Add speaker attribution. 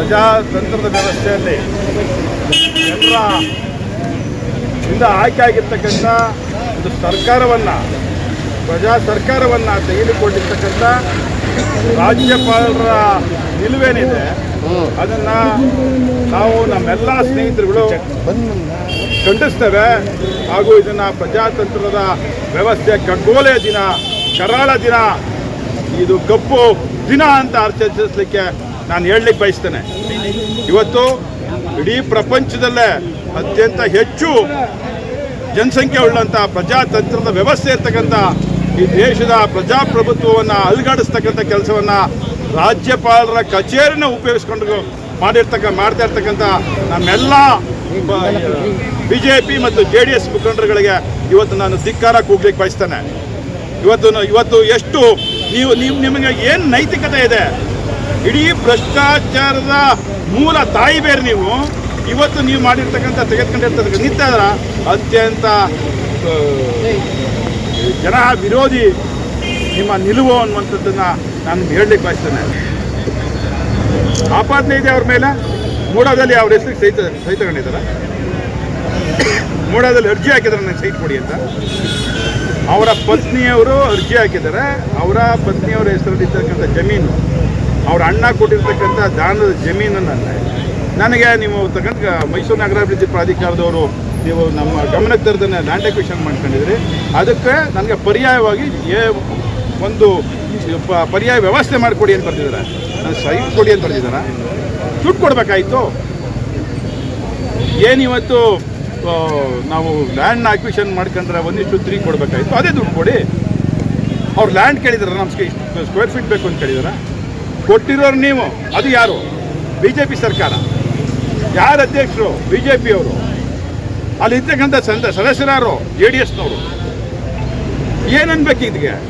Speaker 1: ಪ್ರಜಾತಂತ್ರದ ವ್ಯವಸ್ಥೆಯಲ್ಲಿ ಜನರ ಇಂದ ಆಯ್ಕೆ ಆಗಿರ್ತಕ್ಕಂಥ ಒಂದು ಸರ್ಕಾರವನ್ನು, ಪ್ರಜಾ ಸರ್ಕಾರವನ್ನು ತೆಗೆದುಕೊಂಡಿರ್ತಕ್ಕಂಥ ರಾಜ್ಯಪಾಲರ ನಿಲುವೇನಿದೆ, ಅದನ್ನು ನಾವು ನಮ್ಮೆಲ್ಲ ಸ್ನೇಹಿತರುಗಳು ಖಂಡಿಸ್ತೇವೆ. ಹಾಗೂ ಇದನ್ನು ಪ್ರಜಾತಂತ್ರದ ವ್ಯವಸ್ಥೆ ಕಗ್ಗೋಲೆಯ ದಿನ, ಕರಾಳ ದಿನ, ಇದು ಕಪ್ಪು ದಿನ ಅಂತ ಆಚರಿಸಲಿಕ್ಕೆ ನಾನು ಹೇಳಲಿಕ್ಕೆ ಬಯಸ್ತೇನೆ. ಇವತ್ತು ಇಡೀ ಪ್ರಪಂಚದಲ್ಲೇ ಅತ್ಯಂತ ಹೆಚ್ಚು ಜನಸಂಖ್ಯೆ ಉಳ್ಳಂಥ ಪ್ರಜಾತಂತ್ರದ ವ್ಯವಸ್ಥೆ ಇರ್ತಕ್ಕಂಥ ಈ ದೇಶದ ಪ್ರಜಾಪ್ರಭುತ್ವವನ್ನು ಅಲ್ಗಾಡಿಸ್ತಕ್ಕಂಥ ಕೆಲಸವನ್ನು ರಾಜ್ಯಪಾಲರ ಕಚೇರಿನ ಉಪಯೋಗಿಸ್ಕೊಂಡು ಮಾಡಿರ್ತಕ್ಕ, ಮಾಡ್ತಾ ಇರ್ತಕ್ಕಂಥ ನಮ್ಮೆಲ್ಲ ಬಿ ಜೆ ಪಿ ಮತ್ತು ಜೆ ಡಿ ಎಸ್ ಮುಖಂಡರುಗಳಿಗೆ ಇವತ್ತು ನಾನು ಧಿಕ್ಕಾರ ಕೂಗ್ಲಿಕ್ಕೆ ಬಯಸ್ತೇನೆ. ಇವತ್ತು ಇವತ್ತು ಎಷ್ಟು ನೀವು ನೀವು, ನಿಮಗೆ ಏನು ನೈತಿಕತೆ ಇದೆ? ಇಡೀ ಭ್ರಷ್ಟಾಚಾರದ ಮೂಲ ತಾಯಿ ಬೇರೆ ನೀವು. ಇವತ್ತು ನೀವು ಮಾಡಿರ್ತಕ್ಕಂಥ ತೆಗೆದುಕೊಂಡಿರ್ತಕ್ಕಂಥ ನಿಂತ ಅತ್ಯಂತ ಜನ ವಿರೋಧಿ ನಿಮ್ಮ ನಿಲುವು ಅನ್ನುವಂಥದ್ದನ್ನು ನಾನು ಹೇಳಲಿಕ್ಕೆ ಬಯಸ್ತೇನೆ. ಆಪಾದನೆ ಇದೆ ಅವ್ರ ಮೇಲೆ. ಮೂಡಾದಲ್ಲಿ ಅವ್ರ ಹೆಸರಿಗೆ ಸಹಿತ ಸಹಿತ ತಗೊಂಡಿದ್ದಾರೆ ಮೂಡಾದಲ್ಲಿ ಅರ್ಜಿ ಹಾಕಿದ್ದಾರೆ ನನಗೆ ಸೈಟ್ ಕೊಡಿ ಅಂತ. ಅವರ ಪತ್ನಿಯವರು ಅರ್ಜಿ ಹಾಕಿದ್ದಾರೆ. ಅವರ ಪತ್ನಿಯವರ ಹೆಸರಲ್ಲಿರ್ತಕ್ಕಂಥ ಜಮೀನು ಅವ್ರ ಅಣ್ಣ ಕೊಟ್ಟಿರ್ತಕ್ಕಂಥ ದಾನದ ಜಮೀನನ್ನು ನನಗೆ ನೀವು ತಗೊಂಡು ಮೈಸೂರು ನಗರಾಭಿವೃದ್ಧಿ ಪ್ರಾಧಿಕಾರದವರು ನೀವು ನಮ್ಮ ಗಮನಕ್ಕೆ ತರದನ್ನ ಲ್ಯಾಂಡ್ ಎಕ್ವಿಷನ್ ಮಾಡ್ಕೊಂಡಿದ್ರಿ. ಅದಕ್ಕೆ ನನಗೆ ಪರ್ಯಾಯವಾಗಿ ಏ ಒಂದು ಪರ್ಯಾಯ ವ್ಯವಸ್ಥೆ ಮಾಡಿಕೊಡಿ ಅಂತ ಬರ್ತಿದ್ದಾರೆ ನಾನು ಸೈಟ್ ಕೊಡಿ ಅಂತ ಬರ್ತಿದ್ದಾರೆ ದುಡ್ಡು ಕೊಡಬೇಕಾಯಿತು. ಏನಿವತ್ತು ನಾವು ಲ್ಯಾಂಡ್ನ ಆಕ್ವಿಷನ್ ಮಾಡ್ಕೊಂಡ್ರೆ ಒಂದಿಷ್ಟು ತ್ರೀ ಕೊಡಬೇಕಾಯಿತು. ಅದೇ ದುಡ್ಡು ಕೊಡಿ. ಅವ್ರು ಲ್ಯಾಂಡ್ ಕೇಳಿದಾರೆ ನಮ್ಗೆ ಇಷ್ಟು ಸ್ಕ್ವೇರ್ ಫೀಟ್ ಬೇಕು ಅಂತ ಕೇಳಿದಾರ. ಕೊಟ್ಟಿರೋರು ನೀವು. ಅದು ಯಾರು? ಬಿ ಜೆ ಪಿ ಸರ್ಕಾರ. ಯಾರು ಅಧ್ಯಕ್ಷರು? ಬಿ ಜೆ ಪಿಯವರು ಅಲ್ಲಿ ಇರ್ತಕ್ಕಂಥ ಸಂದ, ಸದಸ್ಯರಾರು, ಜೆ ಡಿ ಎಸ್ನವರು. ಏನನ್ಬೇಕು ಇದಕ್ಕೆ